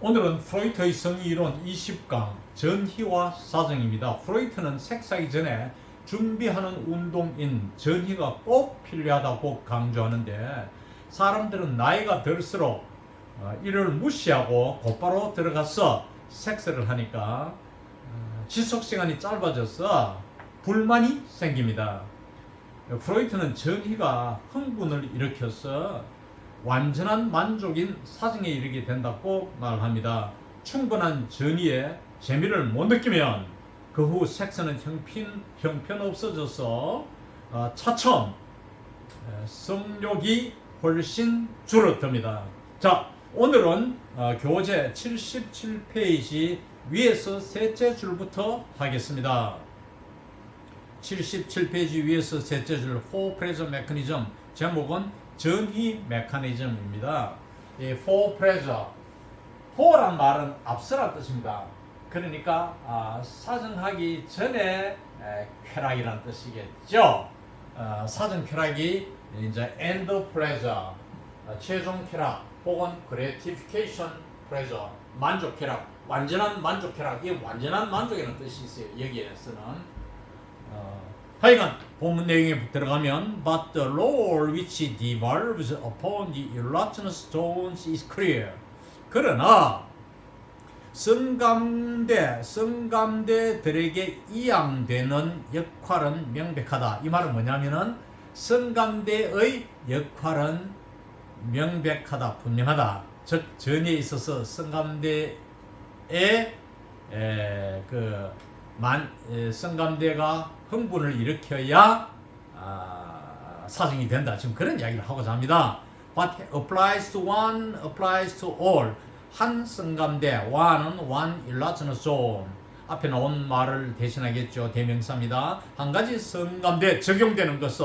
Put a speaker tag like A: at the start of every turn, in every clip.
A: 오늘은 프로이트의 성이론 20강 전희와 사정입니다. 프로이트는 색사기 전에 준비하는 운동인 전희가 꼭 필요하다고 강조하는데 사람들은 나이가 들수록 어, 이를 무시하고 곧바로 들어가서 섹스를 하니까 어, 지속 시간이 짧아져서 불만이 생깁니다. 프로이트는 전희가 흥분을 일으켜서 완전한 만족인 사정에 이르게 된다고 말합니다. 충분한 전이에 재미를 못 느끼면 그 후 섹스는 형편, 형편 없어져서 어, 차츰 에, 성욕이 훨씬 줄어듭니다. 자, 오늘은 어, 교재 77페이지 위에서 셋째 줄부터 하겠습니다. 77페이지 위에서 셋째 줄 for pressure mechanism 제목은 전이 메커니즘입니다. 이 for pressure for란 말은 앞서란 뜻입니다. 그러니까 아, 사정하기 전에 에, 쾌락이란 뜻이겠죠. 어, 사정 쾌락이 이제 end pressure 어, 최종 쾌락 혹은 gratification pressure 만족 쾌락 완전한 만족 쾌락 이 완전한 만족이라는 뜻이 있어요. 여기에서는 어, 하여간 본문 내용에 들어가면 But the law which devolves upon the irrational stones is clear. 그러나 성감대, 성감대들에게 이양되는 역할은 명백하다. 이 말은 뭐냐면은 성감대의 역할은 명백하다, 분명하다. 즉 전에 있어서 성감대의 에, 그 만, 에, 성감대가 흥분을 일으켜야 아, 사정이 된다. 지금 그런 이야기를 하고자 합니다. What applies to one applies to all. 한 성감대, one은 one zone. 앞에 나온 말을 대신하겠죠. 대명사입니다. 한 가지 성감대 적용되는 것은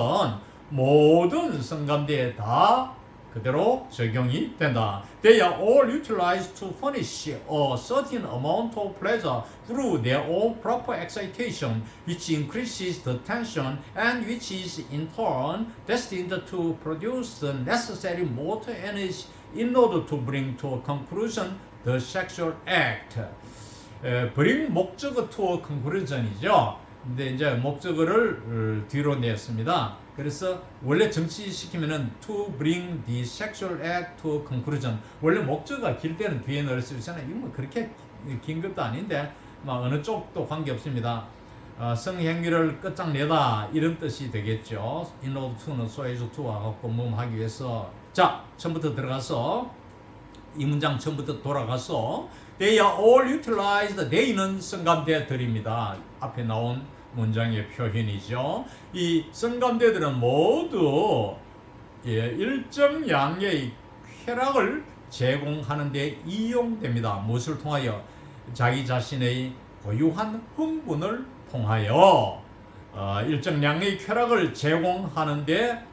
A: 모든 성감대에 다 그대로 적용이 된다. They are all utilized to furnish a certain amount of pleasure through their own proper excitation, which increases the tension and which is in turn destined to produce the necessary motor energy in order to bring to a conclusion the sexual act. 에, bring 목적어 to a conclusion이죠. 근데 이제 목적어를 어, 뒤로 냈습니다. 그래서 원래 정치시키면은 to bring the sexual act to conclusion. 원래 목적어가 길 때는 뒤에 넣을 수 있잖아요. 이거 뭐 그렇게 긴 것도 아닌데 막 어느 쪽도 관계 없습니다. 어, 성행위를 끝장내다 이런 뜻이 되겠죠. in order to는 소에서 to와 갖고 몸하기 위해서 자 처음부터 들어가서 이 문장 처음부터 돌아가서 they are all utilized they는 성감대 들입니다. 앞에 나온 문장의 표현이죠. 이 성감대들은 모두 예, 일정 양의 쾌락을 제공하는 데 이용됩니다. 무엇을 통하여 자기 자신의 고유한 흥분을 통하여 어, 일정 양의 쾌락을 제공하는 데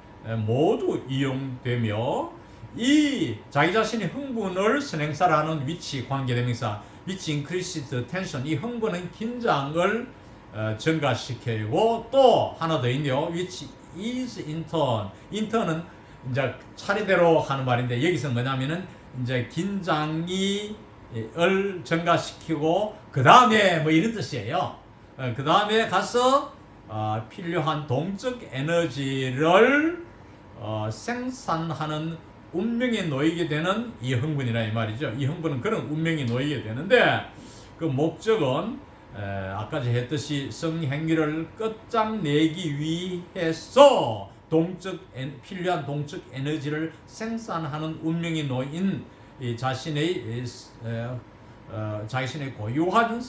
A: 모두 이용되며 이 자기 자신의 흥분을 선행사라는 위치 관계대명사 which increases tension 이 흥분은 긴장을 어, 증가시키고 또 하나 더 있네요. which is in turn in turn은 이제 차례대로 하는 말인데 여기서 뭐냐면은 이제 긴장이 을 증가시키고 그 다음에 뭐 이런 뜻이에요. 그 다음에 가서 어, 필요한 동적 에너지를 어, 생산하는 운명에 놓이게 되는 이 흥분이라 이 말이죠. 이 흥분은 그런 운명이 놓이게 되는데 그 목적은 에, 아까 저 했듯이 성행위를 끝장내기 위해서 동적 에, 필요한 동적 에너지를 생산하는 운명이 놓인 이 자신의 어, 자신의 고유한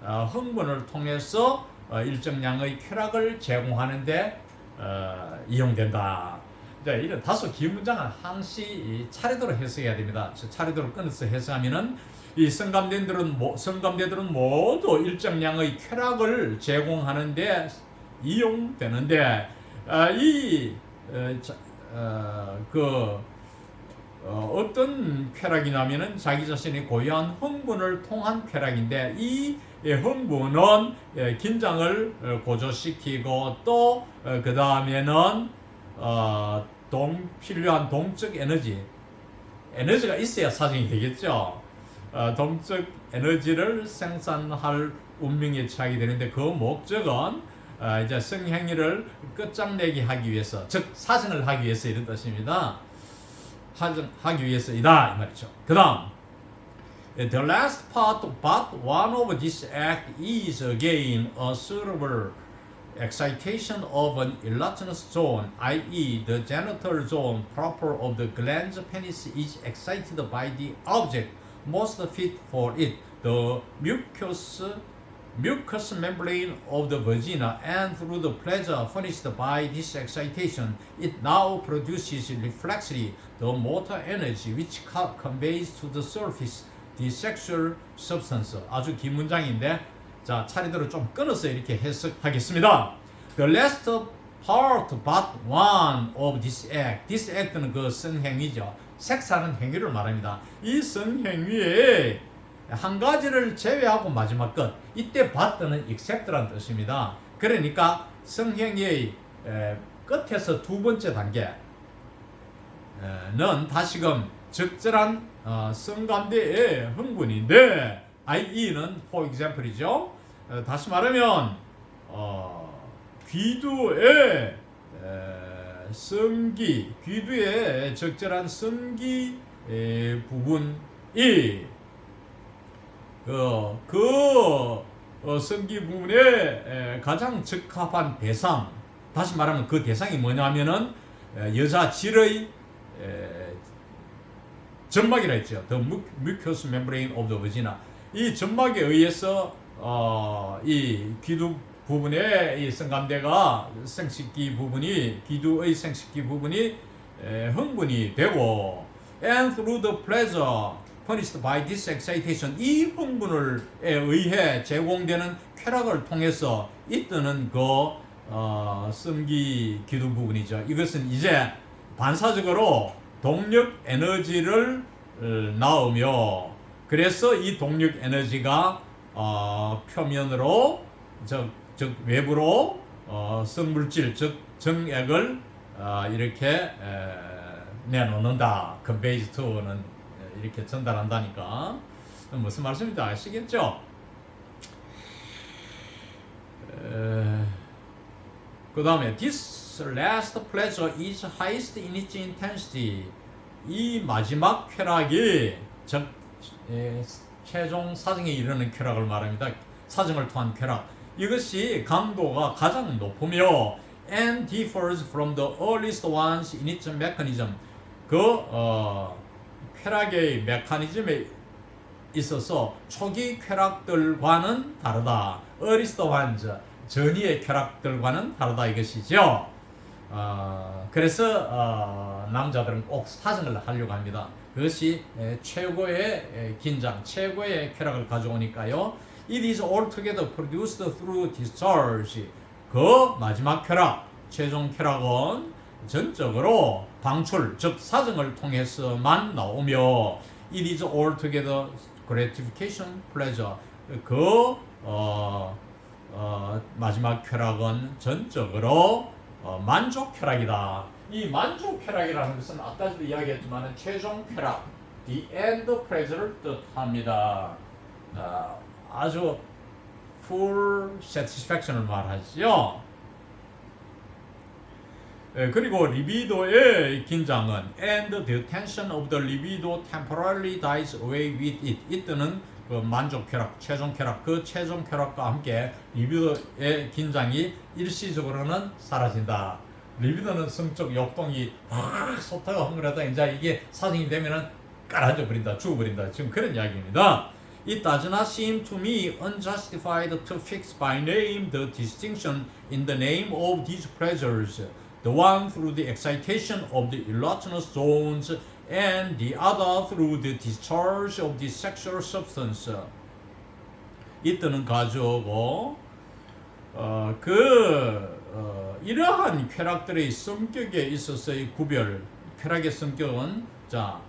A: 어, 흥분을 통해서 어, 일정량의 쾌락을 제공하는데 어, 이용된다. 자, 이런 다소 긴 문장은 항시 이 차례대로 해석해야 됩니다. 저 차례대로 끊어서 해석하면은 이 성감대들은 모, 성감대들은 모두 일정량의 쾌락을 제공하는데 이용되는데 아, 이 어, 자, 어, 그 어, 어 떤 쾌락이냐면은 자기 자신의 고유한 흥분을 통한 쾌락인데 이 예, 흥분은 예, 긴장을 어, 고조시키고 또 그 다음에는 어, 동 필요한 동적 에너지 에너지가 있어야 사정이 되겠죠. 어, 동적 에너지를 생산할 운명에 처하게 되는데 그 목적은 어, 이제 성행위를 끝장내기 하기 위해서 즉 사정을 하기 위해서 이런 뜻입니다. 하정, 하기 위해서이다 이 말이죠. 그다음 The last part, but one of this act is again a suitable excitation of an erogenous zone, i.e., the genital zone proper of the glans penis is excited by the object most fit for it, the mucous mucous membrane of the vagina, and through the pleasure furnished by this excitation, it now produces reflexly the motor energy which co- conveys to the surface the sexual substance. 아주 긴 문장인데 자 차례대로 좀 끊어서 이렇게 해석하겠습니다. The last part but one of this act. This act는 그 성행위죠. 섹스하는 행위를 말합니다. 이 성행위에 한 가지를 제외하고 마지막 것. 이때 받드는 except란 뜻입니다. 그러니까 성행위의 에, 끝에서 두 번째 단계는 다시금 적절한 어, 성감대의 흥분인데 IE는 for example이죠. 어, 다시 말하면 어, 귀두의 에, 성기, 귀두의 적절한 성기 에, 부분이 어, 그 어, 성기 부분에 에, 가장 적합한 대상 다시 말하면 그 대상이 뭐냐면은 에, 여자 질의 에, 점막이라 했죠. The mu- mucous membrane of the vagina. 이 점막에 의해서 어, 이 기두 부분에 이 성감대가 생식기 부분이 기두의 생식기 부분이 에, 흥분이 되고 and through the pleasure furnished by this excitation 이 흥분을 에 의해 제공되는 쾌락을 통해서 잇드는 그 어, 성기 기두 부분이죠. 이것은 이제 반사적으로 동력 에너지를 어, 낳으며 그래서 이 동력 에너지가 어, 표면으로 즉, 즉 외부로 어, 성물질 즉 정액을 어, 이렇게 에, 내놓는다. conveys to는 이렇게 전달한다니까 무슨 말씀인지 아시겠죠? 그 다음에 this last pleasure is highest in its intensity 이 마지막 쾌락이 즉 에, 최종 사정에 이르는 쾌락을 말합니다. 사정을 통한 쾌락 이것이 강도가 가장 높으며 and differs from the earliest ones in its mechanism 그 어, 쾌락의 메커니즘에 있어서 초기 쾌락들과는 다르다. earliest ones 전이의 쾌락들과는 다르다 이것이죠. 어, 그래서 어, 남자들은 꼭 사정을 하려고 합니다. 그것이 에, 최고의 에, 긴장, 최고의 쾌락을 가져오니까요. It is altogether produced through discharge. 그 마지막 쾌락, 최종 쾌락은 전적으로 방출, 즉 사정을 통해서만 나오며 It is altogether gratification, pleasure. 그 어, 어, 마지막 쾌락은 전적으로 어, 만족 쾌락이다. 이 만족 쾌락이라는 것은 아까도 이야기했지만 최종 쾌락, the end pleasure를 뜻합니다. 어, 아주 full satisfaction을 말하죠. 예, 그리고 리비도의 긴장은 and the tension of the libido temporarily dies away with it. 이때는 그 만족 쾌락, 최종 쾌락, 그 최종 쾌락과 함께 리비도의 긴장이 일시적으로는 사라진다. 리비도는 성적 역동이 확 솟다가 흥분하다 이제 이게 사정이 되면은 깔아져 버린다, 죽어버린다. 지금 그런 이야기입니다. It does not seem to me unjustified to fix by name the distinction in the name of these pleasures, the one through the excitation of the erogenous zones, and the other through the discharge of the sexual substance. 이때는 가져오고 어, 그 어, 이러한 쾌락들의 성격에 있어서의 구별, 쾌락의 성격은 자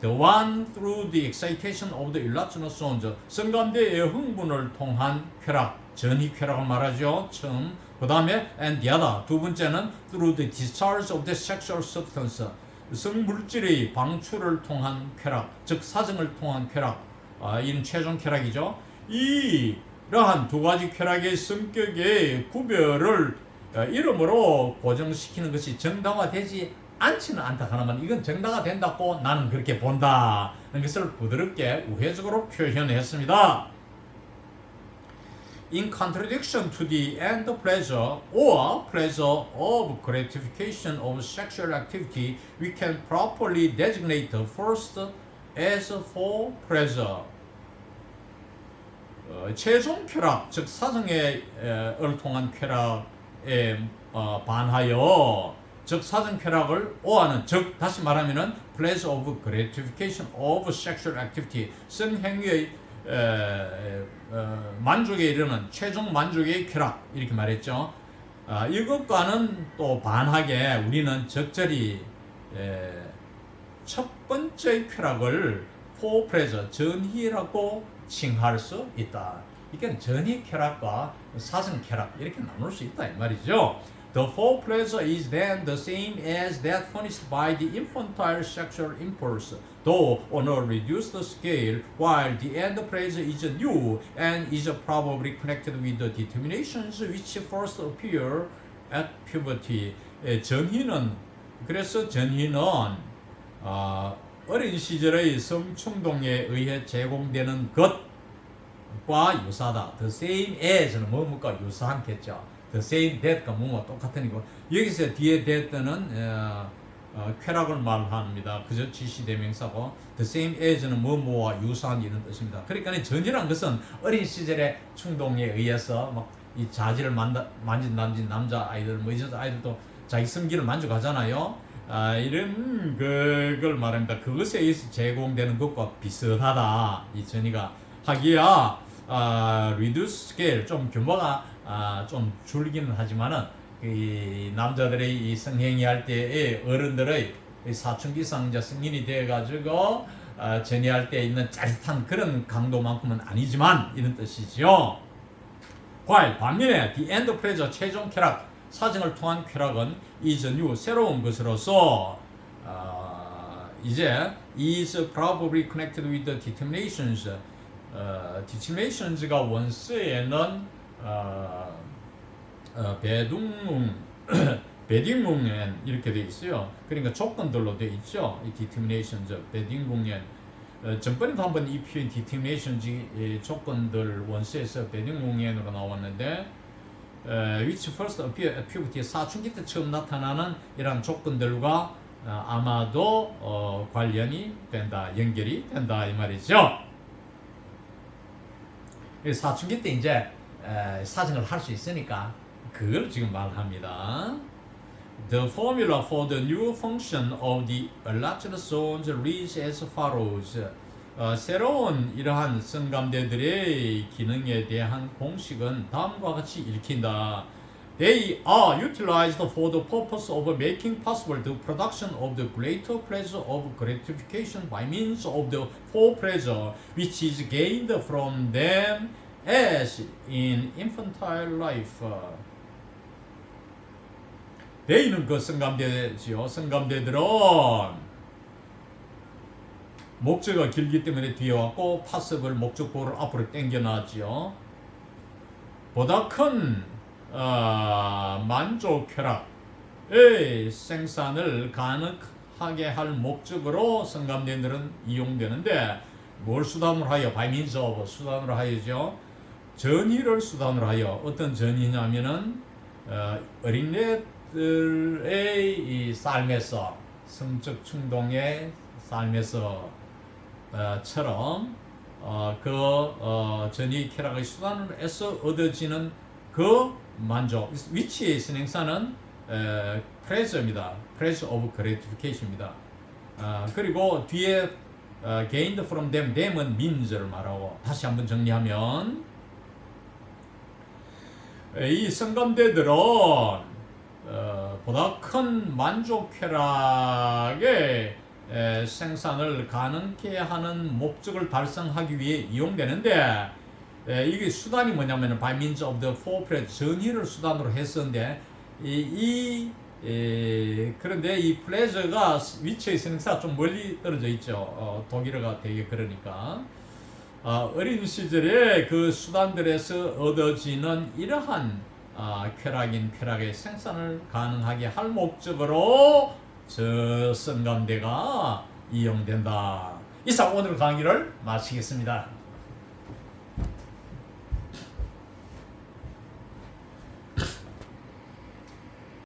A: The one through the excitation of the erogenous zones. 성감대의 흥분을 통한 쾌락, 전이 쾌락을 말하죠. 처음. 그 다음에 and the other. 두 번째는 through the discharge of the sexual substance. 성물질의 방출을 통한 쾌락, 즉 사정을 통한 쾌락. 아, 이는 최종 쾌락이죠. 이러한 두 가지 쾌락의 성격의 구별을 어, 이름으로 고정시키는 것이 정당화되지 않지는 않다 하나만 이건 정당화된다고 나는 그렇게 본다는 것을 부드럽게 우회적으로 표현했습니다. In contradiction to the end pleasure or pleasure of gratification of sexual activity, we can properly designate the first as for pleasure. 어, 최종 쾌락, 즉 사정에 에, 을 통한 쾌락에 어, 반하여 즉 사정 쾌락을 오하는 즉 다시 말하면은 pleasure of gratification of sexual activity 성 행위의 에, 에, 어, 만족에 이르는 최종 만족의 쾌락 이렇게 말했죠. 아, 이것과는 또 반하게 우리는 적절히 에, 첫 번째 쾌락을 포프레저 전희라고 칭할 수 있다. 이게 전희 쾌락과 사성 쾌락 이렇게 나눌 수 있다 이 말이죠. The full pleasure is then the same as that furnished by the infantile sexual impulse, though on a reduced scale, while the end pleasure is new and is probably connected with the determinations which first appear at puberty. 에, 전희는 그래서 전희는 어, 어린 시절의 성충동에 의해 제공되는 것과 유사하다. The same as는 뭐뭐과 유사한겠죠. The same that과 뭐뭐 이고 여기서 뒤에 that는 어, 어, 쾌락을 말합니다. 그저 지시대명사고 the same as는 뭐뭐와 유사한 이런 뜻입니다. 그러니까 전이란 것은 어린 시절의 충동에 의해서 막 이 자질을 만다, 만진다든지 남자 아이들 뭐 여자 아이들도 자기 성기를 만족하잖아요. 아, 이런 그걸 말합니다. 그것에 의해서 제공되는 것과 비슷하다. 이 전이가 하기야 아, 리두스 스케일 좀 규모가 아, 좀 줄기는 하지만은 이 남자들의 이 성행위 할 때의 어른들의 이 사춘기 상자 성인이 돼 가지고 아, 전이할 때 있는 짜릿한 그런 강도만큼은 아니지만 이런 뜻이죠. while 반면에 the end pleasure 최종 쾌락 사정을 통한 쾌락은 is new 새로운 것으로서 어, 이제 is probably connected with the determinations 어, determinations가 원스에는 어, 어, 배둥문 배딩문엔 이렇게 돼 있어요. 그러니까 조건들로 돼 있죠. 이 determinations 배딩문엔 어, 전번에도 한번 이 표현 determinations 이 조건들 원스에서 배딩문엔으로 나왔는데 에, which first appear at puberty 사춘기 때 처음 나타나는 이러한 조건들과 어, 아마도 어, 관련이 된다, 연결이 된다 이 말이죠. 이 사춘기 때 이제 에, 사정을 할 수 있으니까 그걸 지금 말합니다. The formula for the new function of the enlarged zones reads as follows. 어, 새로운 이러한 성감대들의 기능에 대한 공식은 다음과 같이 읽힌다. They are utilized for the purpose of making possible the production of the greater pleasure of gratification by means of the full pleasure which is gained from them as in infantile life. They는 그 성감대지요. 성감대들은 목적가 길기 때문에 뒤에 왔고 파습을 목적보를 앞으로 당겨놨지요. 보다 큰 어, 만족 쾌락의 생산을 가능하게 할 목적으로 성감대들은 이용되는데 뭘 수단으로 하여 of 수단으로 하여죠. 전의를 수단으로 하여 어떤 전의냐면은 어, 어린애 들의 이 삶에서 성적 충동의 삶에서 어, 처럼 어, 그 어, 전이 쾌락의 수단으로 해서 얻어지는 그 만족 위치의 신행사는 에, pleasure입니다. pleasure of gratification입니다. 아, 그리고 뒤에 어, gained from them, them은 means를 말하고 다시 한번 정리하면 에, 이 성감대들은 어, 보다 큰 만족 쾌락의 에, 생산을 가능케 하는 목적을 달성하기 위해 이용되는데 에, 이게 수단이 뭐냐면 by means of the pleasure 전의를 수단으로 했었는데 이, 이 에, 그런데 이 플레저가 위치의 생사 좀 멀리 떨어져 있죠. 어, 독일어가 되게 그러니까 아, 어린 시절에 그 수단들에서 얻어지는 이러한 아, 쾌락인 쾌락의 생산을 가능하게 할 목적으로 저 성감대가 이용된다. 이상 오늘 강의를 마치겠습니다.